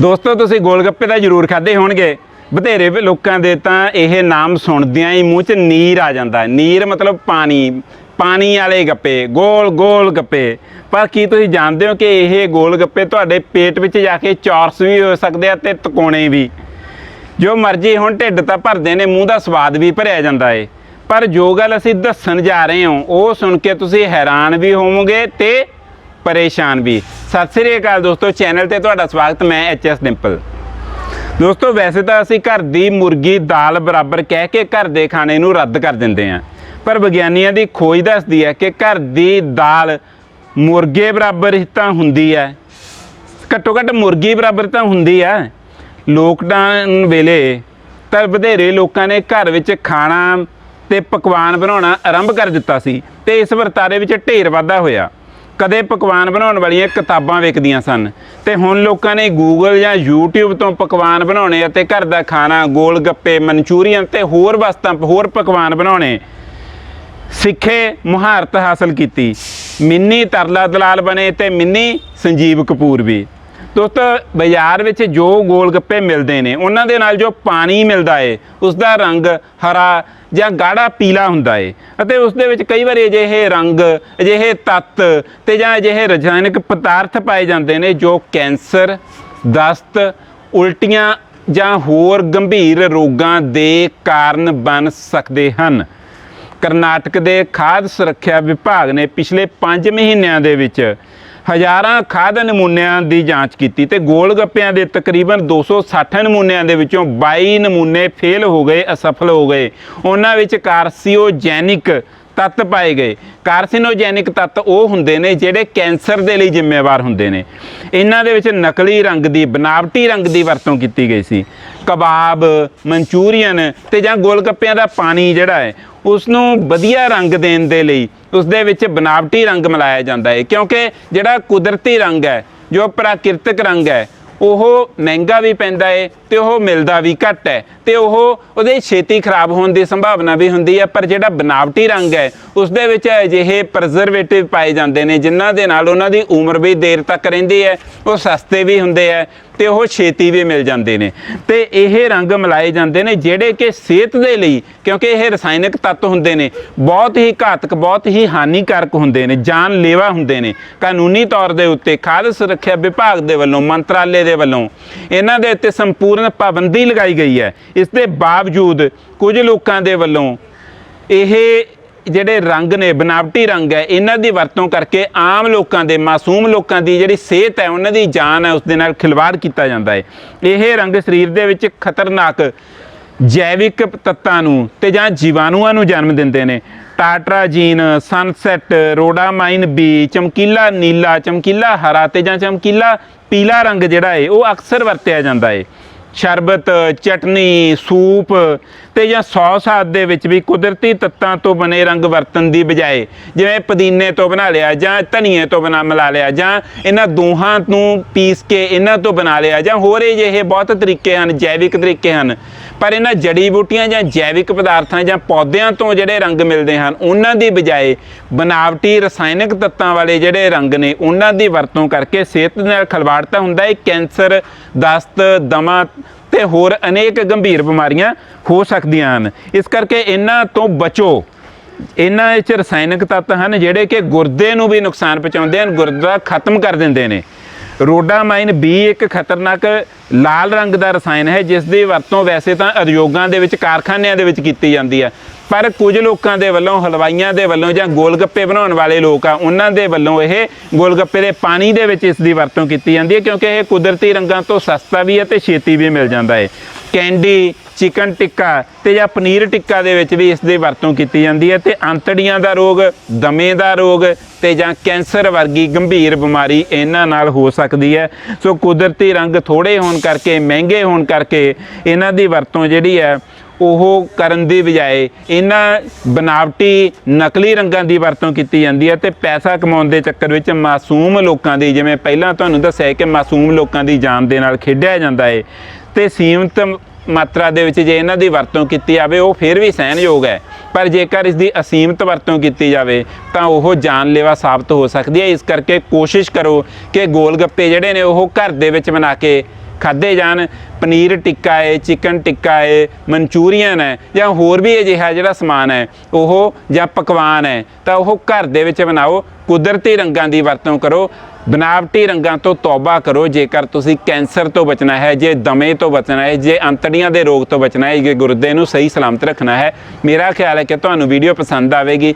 ਦੋਸਤੋ, ਤੁਸੀਂ ਗੋਲਗੱਪੇ ਤਾਂ ਜ਼ਰੂਰ ਖਾਦੇ ਹੋਣਗੇ। ਬਥੇਰੇ ਵੀ ਲੋਕਾਂ ਦੇ ਤਾਂ ਇਹ ਨਾਮ ਸੁਣਦਿਆਂ ਹੀ ਮੂੰਹ 'ਚ ਨੀਰ ਆ ਜਾਂਦਾ। ਨੀਰ ਮਤਲਬ ਪਾਣੀ। ਪਾਣੀ ਵਾਲੇ ਗੱਪੇ। ਗੋਲ ਗੋਲ ਗੱਪੇ। ਪਰ ਕੀ ਤੁਸੀਂ ਜਾਣਦੇ ਹੋ ਕਿ ਇਹ ਗੋਲ ਗੱਪੇ ਤੁਹਾਡੇ ਪੇਟ ਵਿੱਚ ਜਾ ਕੇ ਚੌਰਸ ਵੀ ਹੋ ਸਕਦੇ ਆ ਤੇ ਤਕੋਣੇ ਵੀ? ਜੋ ਮਰਜ਼ੀ ਹੁਣ ਢਿੱਡ ਤਾਂ ਭਰਦੇ ਨੇ, ਮੂੰਹ ਦਾ ਸਵਾਦ ਵੀ ਭਰਿਆ ਜਾਂਦਾ ਏ। ਪਰ ਜੋ ਗੱਲ ਅਸੀਂ ਦੱਸਣ ਜਾ ਰਹੇ ਹਾਂ, ਉਹ ਸੁਣ ਕੇ ਤੁਸੀਂ ਹੈਰਾਨ ਵੀ ਹੋਵੋਗੇ ਤੇ ਪਰੇਸ਼ਾਨ ਵੀ। ਸਤਿ ਸ੍ਰੀ ਅਕਾਲ ਦੋਸਤੋ, ਚੈਨਲ ਤੇ ਤੁਹਾਡਾ ਸਵਾਗਤ, ਮੈਂ ਐਚ ਐਸ ਡਿੰਪਲ। ਦੋਸਤੋ, ਵੈਸੇ ਤਾਂ ਅਸੀਂ ਘਰ ਦੀ ਮੁਰਗੀ, ਦਾਲ ਬਰਾਬਰ ਕਹਿ ਕੇ ਘਰ ਦੇ ਖਾਣੇ ਨੂੰ ਰੱਦ ਕਰ ਦਿੰਦੇ ਹਾਂ। ਪਰ ਵਿਗਿਆਨੀਆਂ ਦੀ ਖੋਜ ਦੱਸਦੀ ਹੈ ਕਿ ਘਰ ਦੀ ਦਾਲ ਮੁਰਗੇ ਬਰਾਬਰ ਤਾਂ ਹੁੰਦੀ ਹੈ। ਘੱਟੋ ਘੱਟ ਮੁਰਗੀ ਬਰਾਬਰ ਤਾਂ ਹੁੰਦੀ ਹੈ। ਲੋਕਡਾਊਨ ਵੇਲੇ ਤਾਂ ਵਧੇਰੇ ਲੋਕਾਂ ਨੇ ਘਰ ਵਿੱਚ ਖਾਣਾ ਤੇ ਪਕਵਾਨ ਬਣਾਉਣਾ ਆਰੰਭ ਕਰ ਦਿੱਤਾ ਸੀ ਤੇ ਇਸ ਵਰਤਾਰੇ ਵਿੱਚ ਢੇਰ ਵਾਧਾ ਹੋਇਆ। ਕਦੇ ਪਕਵਾਨ ਬਣਾਉਣ ਵਾਲੀਆਂ ਕਿਤਾਬਾਂ ਵਿਕਦੀਆਂ ਸਨ। ਤੇ ਹੁਣ ਲੋਕਾਂ ਨੇ ਗੂਗਲ ਜਾਂ YouTube ਤੋਂ ਪਕਵਾਨ ਬਣਾਉਣੇ ਅਤੇ ਘਰ ਦਾ ਖਾਣਾ ਗੋਲ ਗੱਪੇ ਮਨਚੂਰੀਅਨ ਤੇ ਹੋਰ ਵਸਤਾਂ, ਹੋਰ ਪਕਵਾਨ ਬਣਾਉਣੇ ਸਿੱਖੇ ਮੁਹਾਰਤ ਹਾਸਲ ਕੀਤੀ। ਮਿੰਨੀ ਤਰਲਾ ਦਲਾਲ ਬਣੇ ਤੇ ਮਿੰਨੀ ਸੰਜੀਵ ਕਪੂਰ ਵੀ। ਦੋਸਤੋ, ਬਾਜ਼ਾਰ ਵਿੱਚ ਜੋ ਗੋਲ ਗੱਪੇ ਮਿਲਦੇ ਨੇ, ਉਹਨਾਂ ਦੇ ਨਾਲ ਜੋ ਪਾਣੀ ਮਿਲਦਾ ਏ ਉਸ ਦਾ ਰੰਗ ਹਰਾ ਜਾਂ ਗਾੜਾ ਪੀਲਾ ਹੁੰਦਾ ਏ, ਅਤੇ ਉਸ ਦੇ ਵਿੱਚ ਕਈ ਵਾਰ ਅਜਿਹੇ ਰੰਗ, ਅਜਿਹੇ ਤੱਤ ਤੇ ਜਾਂ ਅਜਿਹੇ ਰਸਾਇਣਿਕ ਪਦਾਰਥ ਪਾਏ ਜਾਂਦੇ ਨੇ ਜੋ ਕੈਂਸਰ, ਦਸਤ, ਉਲਟੀਆਂ ਜਾਂ ਹੋਰ ਗੰਭੀਰ ਰੋਗਾਂ ਦੇ ਕਾਰਨ ਬਣ ਸਕਦੇ ਹਨ। ਕਰਨਾਟਕ ਦੇ ਖਾਦ ਸੁਰੱਖਿਆ ਵਿਭਾਗ ਨੇ ਪਿਛਲੇ 5 ਮਹੀਨਿਆਂ ਦੇ ਵਿੱਚ ਹਜ਼ਾਰਾਂ ਖਾਦ ਨਮੂਨਿਆਂ ਦੀ ਜਾਂਚ ਕੀਤੀ ਤੇ ਗੋਲ ਗੱਪਿਆਂ ਦੇ ਤਕਰੀਬਨ 260 ਨਮੂਨਿਆਂ ਦੇ ਵਿੱਚੋਂ 22 ਨਮੂਨੇ ਫੇਲ ਹੋ ਗਏ, ਅਸਫਲ ਹੋ ਗਏ। ਉਹਨਾਂ ਵਿੱਚ ਕਾਰਸੀਓਜੈਨਿਕ ਤੱਤ ਪਾਏ ਗਏ। ਕਾਰਸੀਨੋਜੈਨਿਕ ਤੱਤ ਉਹ ਹੁੰਦੇ ਨੇ ਜਿਹੜੇ ਕੈਂਸਰ ਦੇ ਲਈ ਜ਼ਿੰਮੇਵਾਰ ਹੁੰਦੇ ਨੇ। ਇਹਨਾਂ ਦੇ ਵਿੱਚ ਨਕਲੀ ਰੰਗ ਦੀ, ਬਨਾਵਟੀ ਰੰਗ ਦੀ ਵਰਤੋਂ ਕੀਤੀ ਗਈ ਸੀ। ਕਬਾਬ, ਮਨਚੂਰੀਅਨ ਤੇ ਜਾਂ ਗੋਲਗੱਪਿਆਂ ਦਾ ਪਾਣੀ ਜਿਹੜਾ ਹੈ ਉਸ ਨੂੰ ਵਧੀਆ ਰੰਗ ਦੇਣ ਦੇ ਲਈ ਉਸ ਦੇ ਵਿੱਚ ਬਨਾਵਟੀ ਰੰਗ ਮਿਲਾਇਆ ਜਾਂਦਾ ਹੈ। ਕਿਉਂਕਿ ਜਿਹੜਾ ਕੁਦਰਤੀ ਰੰਗ ਹੈ, ਜੋ ਪ੍ਰਾਕਿਰਤਿਕ ਰੰਗ ਹੈ, ਉਹ ਮਹਿੰਗਾ ਵੀ ਪੈਂਦਾ ਹੈ ਤੇ ਉਹ ਮਿਲਦਾ ਵੀ ਘੱਟ ਹੈ ਤੇ ਉਹ ਉਹਦੇ ਛੇਤੀ ਖਰਾਬ ਹੋਣ ਦੀ ਸੰਭਾਵਨਾ ਵੀ ਹੁੰਦੀ ਹੈ, ਪਰ ਜਿਹੜਾ ਬਨਾਵਟੀ ਰੰਗ ਹੈ ਉਸ ਦੇ ਵਿੱਚ ਅਜਿਹੇ ਪ੍ਰਜ਼ਰਵੇਟਿਵ ਪਾਏ ਜਾਂਦੇ ਨੇ, ਜਿਨ੍ਹਾਂ ਦੇ ਨਾਲ ਉਹਨਾਂ ਦੀ ਉਮਰ ਵੀ ਦੇਰ ਤੱਕ ਰਹਿੰਦੀ ਹੈ, ਉਹ ਸਸਤੇ ਵੀ ਹੁੰਦੇ ਹੈ ਤੇ ਉਹ ਛੇਤੀ ਵੀ ਮਿਲ ਜਾਂਦੇ ਨੇ। ਤੇ ਇਹ ਰੰਗ ਮਿਲਾਏ ਜਾਂਦੇ ਨੇ ਜਿਹੜੇ ਕਿ ਸਿਹਤ ਦੇ ਲਈ, ਕਿਉਂਕਿ ਇਹ ਰਸਾਇਣਿਕ ਤੱਤ ਹੁੰਦੇ ਨੇ, ਬਹੁਤ ਹੀ ਘਾਤਕ, ਬਹੁਤ ਹੀ ਹਾਨੀਕਾਰਕ ਹੁੰਦੇ ਨੇ ਜਾਨਲੇਵਾ ਹੁੰਦੇ ਨੇ। ਕਾਨੂੰਨੀ ਤੌਰ ਦੇ ਉੱਤੇ ਖਾਦ ਸੁਰੱਖਿਆ ਵਿਭਾਗ ਦੇ ਵੱਲੋਂ, ਮੰਤਰਾਲੇ ਦੇ ਵੱਲੋਂ ਇਹਨਾਂ ਦੇ ਉੱਤੇ ਸੰਪੂਰਨ ਪਾਬੰਦੀ ਲਗਾਈ ਗਈ ਹੈ। ਇਸ ਦੇ ਬਾਵਜੂਦ ਕੁਝ ਲੋਕਾਂ ਦੇ ਵੱਲੋਂ ਇਹ ਜਿਹੜੇ ਰੰਗ ਨੇ, ਬਨਾਵਟੀ ਰੰਗ ਹੈ, ਇਹਨਾਂ ਦੀ ਵਰਤੋਂ ਕਰਕੇ ਆਮ ਲੋਕਾਂ ਦੇ, ਮਾਸੂਮ ਲੋਕਾਂ ਦੀ ਜਿਹੜੀ ਸਿਹਤ ਹੈ, ਉਹਨਾਂ ਦੀ ਜਾਨ ਹੈ ਉਸ ਦੇ ਨਾਲ ਖਿਲਵਾੜ ਕੀਤਾ ਜਾਂਦਾ ਹੈ। ਇਹ ਰੰਗ ਸਰੀਰ ਦੇ ਵਿੱਚ ਖਤਰਨਾਕ ਜੈਵਿਕ ਤੱਤਾਂ ਨੂੰ ਤੇ ਜਾਂ ਜੀਵਾਣੂਆਂ ਨੂੰ ਜਨਮ ਦਿੰਦੇ ਨੇ। ਟਾਟਰਾਜੀਨ ਸਨਸੈਟ, ਰੋਡਾਮਾਈਨ ਬੀ, ਚਮਕੀਲਾ ਨੀਲਾ, ਚਮਕੀਲਾ ਹਰਾ ਤੇ ਜਾਂ ਚਮਕੀਲਾ ਪੀਲਾ ਰੰਗ ਜਿਹੜਾ ਹੈ, ਉਹ ਅਕਸਰ ਵਰਤਿਆ ਜਾਂਦਾ ਹੈ। ਸ਼ਰਬਤ, ਚਟਨੀ, ਸੂਪ ਤੇ ਜਾਂ ਸੌਸ ਆਦਿ ਦੇ ਵਿੱਚ ਵੀ ਕੁਦਰਤੀ ਤੱਤਾਂ ਤੋਂ ਬਣੇ ਰੰਗ ਵਰਤਣ ਦੀ ਬਜਾਏ ਜਿਵੇਂ ਪੁਦੀਨੇ ਤੋਂ ਬਣਾ ਲਿਆ ਜਾਂ ਧਨੀਏ ਤੋਂ ਬਣਾ ਮਿਲਾ ਲਿਆ ਜਾਂ ਇਹਨਾਂ ਦੋਹਾਂ ਨੂੰ ਪੀਸ ਕੇ ਇਹਨਾਂ ਤੋਂ ਬਣਾ ਲਿਆ ਜਾਂ ਹੋਰ ਇਹ ਬਹੁਤ ਤਰੀਕੇ ਹਨ, ਜੈਵਿਕ ਤਰੀਕੇ ਹਨ। ਪਰ ਇਹਨਾਂ ਜੜੀ ਬੂਟੀਆਂ ਜਾਂ ਜੈਵਿਕ ਪਦਾਰਥਾਂ ਜਾਂ ਪੌਦਿਆਂ ਤੋਂ ਜਿਹੜੇ ਰੰਗ ਮਿਲਦੇ ਹਨ, ਉਹਨਾਂ ਦੀ ਬਜਾਏ ਬਨਾਵਟੀ ਰਸਾਇਣਿਕ ਤੱਤਾਂ ਵਾਲੇ ਜਿਹੜੇ ਰੰਗ ਨੇ, ਉਹਨਾਂ ਦੀ ਵਰਤੋਂ ਕਰਕੇ ਸਿਹਤ ਨਾਲ ਖਲਵਾੜ ਤਾਂ ਹੁੰਦਾ ਹੈ। ਕੈਂਸਰ, ਦਸਤ, ਦਮਾ ਤੇ ਹੋਰ ਅਨੇਕ ਗੰਭੀਰ ਬਿਮਾਰੀਆਂ ਹੋ ਸਕਦੀਆਂ ਹਨ। ਇਸ ਕਰਕੇ ਇਹਨਾਂ ਤੋਂ ਬਚੋ। ਇਹਨਾਂ ਵਿੱਚ ਰਸਾਇਣਕ ਤੱਤ ਹਨ ਜਿਹੜੇ ਕਿ ਗੁਰਦੇ ਨੂੰ ਵੀ ਨੁਕਸਾਨ ਪਹੁੰਚਾਉਂਦੇ ਹਨ, ਗੁਰਦਾ ਖਤਮ ਕਰ ਦਿੰਦੇ ਨੇ। ਰੋਡਾਮਾਈਨ B ਇੱਕ ਖਤਰਨਾਕ ਲਾਲ ਰੰਗ ਦਾ ਰਸਾਇਣ ਹੈ, ਜਿਸ ਦੀ ਵਰਤੋਂ ਵੈਸੇ ਤਾਂ ਉਦਯੋਗਾਂ ਦੇ ਵਿੱਚ, ਕਾਰਖਾਨਿਆਂ ਦੇ ਵਿੱਚ ਕੀਤੀ ਜਾਂਦੀ ਹੈ। ਪਰ ਕੁਝ ਲੋਕਾਂ ਦੇ ਵੱਲੋਂ, ਹਲਵਾਈਆਂ ਦੇ ਵੱਲੋਂ ਜਾਂ ਗੋਲਗੱਪੇ ਬਣਾਉਣ ਵਾਲੇ ਲੋਕ ਆ, ਉਹਨਾਂ ਦੇ ਵੱਲੋਂ ਇਹ ਗੋਲਗੱਪੇ ਦੇ ਪਾਣੀ ਦੇ ਵਿੱਚ ਇਸ ਦੀ ਵਰਤੋਂ ਕੀਤੀ ਜਾਂਦੀ ਹੈ ਕਿਉਂਕਿ ਇਹ ਕੁਦਰਤੀ ਰੰਗਾਂ ਤੋਂ ਸਸਤਾ ਵੀ ਹੈ ਤੇ ਛੇਤੀ ਵੀ ਮਿਲ ਜਾਂਦਾ ਹੈ। ਕੈਂਡੀ, ਚਿਕਨ ਟਿੱਕਾ ਤੇ ਜਾਂ ਪਨੀਰ ਟਿੱਕਾ ਦੇ ਵਿੱਚ ਵੀ ਇਸ ਦੀ ਵਰਤੋਂ ਕੀਤੀ ਜਾਂਦੀ ਹੈ ਤੇ ਅੰਤੜੀਆਂ ਦਾ ਰੋਗ, ਦਮੇ ਦਾ ਰੋਗ ਤੇ ਜਾਂ ਕੈਂਸਰ ਵਰਗੀ ਗੰਭੀਰ ਬਿਮਾਰੀ ਇਹਨਾਂ ਨਾਲ ਹੋ ਸਕਦੀ ਹੈ। ਸੋ ਕੁਦਰਤੀ ਰੰਗ ਥੋੜੇ ਹੋਣ ਕਰਕੇ, ਮਹਿੰਗੇ ਹੋਣ ਕਰਕੇ ਇਹਨਾਂ ਦੀ ਵਰਤੋਂ ਜਿਹੜੀ ਹੈ ਉਹ ਕਰਨ ਦੀ ਬਜਾਏ ਇਹਨਾਂ ਬਨਾਵਟੀ ਨਕਲੀ ਰੰਗਾਂ ਦੀ ਵਰਤੋਂ ਕੀਤੀ ਜਾਂਦੀ ਹੈ ਤੇ ਪੈਸਾ ਕਮਾਉਣ ਦੇ ਚੱਕਰ ਵਿੱਚ ਮਾਸੂਮ ਲੋਕਾਂ ਦੀ, ਜਿਵੇਂ ਪਹਿਲਾਂ ਤੁਹਾਨੂੰ ਦੱਸਿਆ ਕਿ ਮਾਸੂਮ ਲੋਕਾਂ ਦੀ ਜਾਨ ਦੇ ਨਾਲ ਖੇਡਿਆ ਜਾਂਦਾ ਹੈ ਤੇ ਸੀਮਤ ਮਾਤਰਾ ਦੇ ਵਿੱਚ ਜੇ ਇਹਨਾਂ ਦੀ ਵਰਤੋਂ ਕੀਤੀ ਜਾਵੇ, ਉਹ ਫਿਰ ਵੀ ਸਹਿਣਯੋਗ ਹੈ। ਪਰ ਜੇਕਰ ਇਸ ਦੀ ਅਸੀਮਤ ਵਰਤੋਂ ਕੀਤੀ ਜਾਵੇ, ਤਾਂ ਉਹ ਜਾਨਲੇਵਾ ਸਾਬਤ ਹੋ ਸਕਦੀ ਹੈ। ਇਸ ਕਰਕੇ ਕੋਸ਼ਿਸ਼ ਕਰੋ ਕਿ ਗੋਲ ਗੱਪੇ ਜਿਹੜੇ ਨੇ ਉਹ ਘਰ ਦੇ ਵਿੱਚ ਬਣਾ ਕੇ ਖਾਦੇ ਜਾਣ ਪਨੀਰ ਟਿੱਕਾ ਹੈ ਚਿਕਨ ਟਿੱਕਾ ਹੈ ਮਨਚੂਰੀਅਨ ਹੈ ਜਾਂ ਹੋਰ ਵੀ ਅਜਿਹਾ ਜਿਹੜਾ ਸਮਾਨ ਹੈ ਉਹ ਜਾਂ ਪਕਵਾਨ ਹੈ ਤਾਂ ਉਹ ਘਰ ਦੇ ਵਿੱਚ ਬਣਾਓ, ਕੁਦਰਤੀ ਰੰਗਾਂ ਦੀ ਵਰਤੋਂ ਕਰੋ, ਬਨਾਵਟੀ ਰੰਗਾਂ ਤੋਂ ਤੌਬਾ ਕਰੋ, ਜੇਕਰ ਤੁਸੀਂ ਕੈਂਸਰ ਤੋਂ ਬਚਣਾ ਹੈ, ਜੇ ਦਮੇ ਤੋਂ ਬਚਣਾ ਹੈ, ਜੇ ਅੰਤੜੀਆਂ ਦੇ ਰੋਗ ਤੋਂ ਬਚਣਾ ਹੈ, ਜੇ ਗੁਰਦੇ ਨੂੰ ਸਹੀ ਸਲਾਮਤ ਰੱਖਣਾ ਹੈ, ਮੇਰਾ ਖਿਆਲ ਹੈ ਕਿ ਤੁਹਾਨੂੰ ਵੀਡੀਓ ਪਸੰਦ ਆਵੇਗੀ।